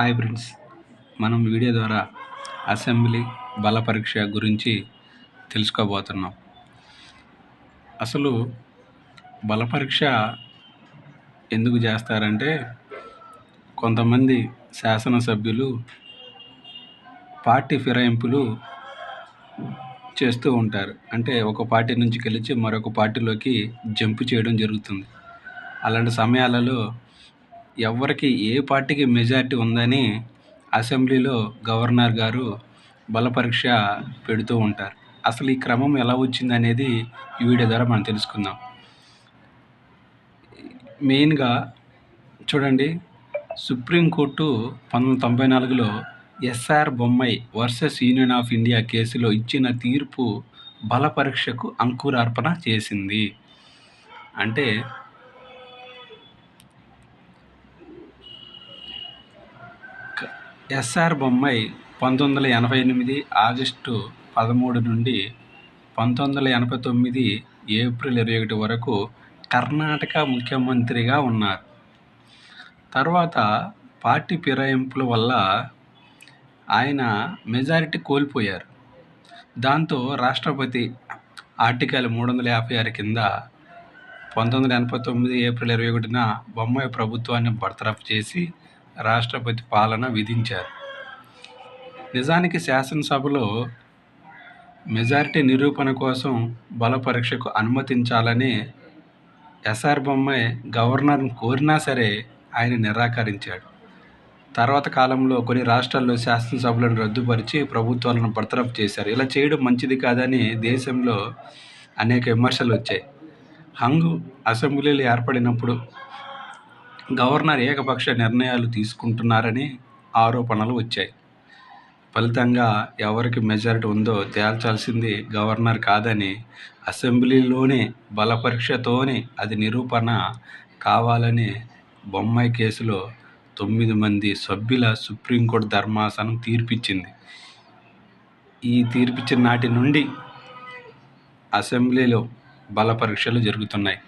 Hi friends. మనం video ద్వారా assembly బల పరీక్ష గురించి తెలుసుకోబోతున్నాం. అసలు బల పరీక్ష ఎందుకు చేస్తారంటే కొంతమంది శాసనసభ్యులు పార్టీ ఫిరాయింపులు చేస్తూ ఉంటారు. అంటే ఒక పార్టీ నుంచి గెలిచి మరొక పార్టీలోకి జంప్ చేయడం జరుగుతుంది. అలాంటి సమయాలలో ఎవరికి ఏ పార్టీకి మెజారిటీ ఉందని అసెంబ్లీలో గవర్నర్ గారు బలపరీక్ష పెడుతూ ఉంటారు. అసలు ఈ క్రమం ఎలా వచ్చింది అనేది ఈ వీడియో ద్వారా మనం తెలుసుకుందాం. మెయిన్గా చూడండి సుప్రీంకోర్టు పంతొమ్మిది తొంభై నాలుగులో S R Bommai versus union of India కేసులో ఇచ్చిన తీర్పు బలపరీక్షకు అంకురార్పణ చేసింది. అంటే ఎస్ఆర్ బొమ్మాయి పంతొమ్మిది వందల ఎనభై ఎనిమిది ఆగస్టు పదమూడు నుండి పంతొమ్మిది వందల ఎనభై తొమ్మిది ఏప్రిల్ ఇరవై ఒకటి వరకు కర్ణాటక ముఖ్యమంత్రిగా ఉన్నారు. తర్వాత పార్టీ ఫిరాయింపుల వల్ల ఆయన మెజారిటీ కోల్పోయారు. దాంతో రాష్ట్రపతి ఆర్టికల్ మూడు వందల యాభై ఆరు కింద పంతొమ్మిది వందల ఎనభై తొమ్మిది ఏప్రిల్ ఇరవై ఒకటిన బొమ్మాయి ప్రభుత్వాన్ని బర్తరఫ్ చేసి రాష్ట్రపతి పాలన విధించారు. నిజానికి శాసనసభలో మెజారిటీ నిరూపణ కోసం బలపరీక్షకు అనుమతించాలని ఎస్ఆర్ బొమ్మాయి గవర్నర్ను కోరినా సరే ఆయన నిరాకరించాడు. తర్వాత కాలంలో కొన్ని రాష్ట్రాల్లో శాసనసభలను రద్దుపరిచి ప్రభుత్వాలను బర్తరఫ్ చేశారు. ఇలా చేయడం మంచిది కాదని దేశంలో అనేక విమర్శలు వచ్చాయి. హంగు అసెంబ్లీలు ఏర్పడినప్పుడు గవర్నర్ ఏకపక్ష నిర్ణయాలు తీసుకుంటున్నారని ఆరోపణలు వచ్చాయి. ఫలితంగా ఎవరికి మెజారిటీ ఉందో తేల్చాల్సింది గవర్నర్ కాదని అసెంబ్లీలోనే బలపరీక్షతోనే అది నిరూపణ కావాలని బొమ్మాయి కేసులో తొమ్మిది మంది సభ్యుల సుప్రీంకోర్టు ధర్మాసనం తీర్పిచ్చింది. ఈ తీర్పిచ్చిన నాటి నుండి అసెంబ్లీలో బల పరీక్షలు జరుగుతున్నాయి.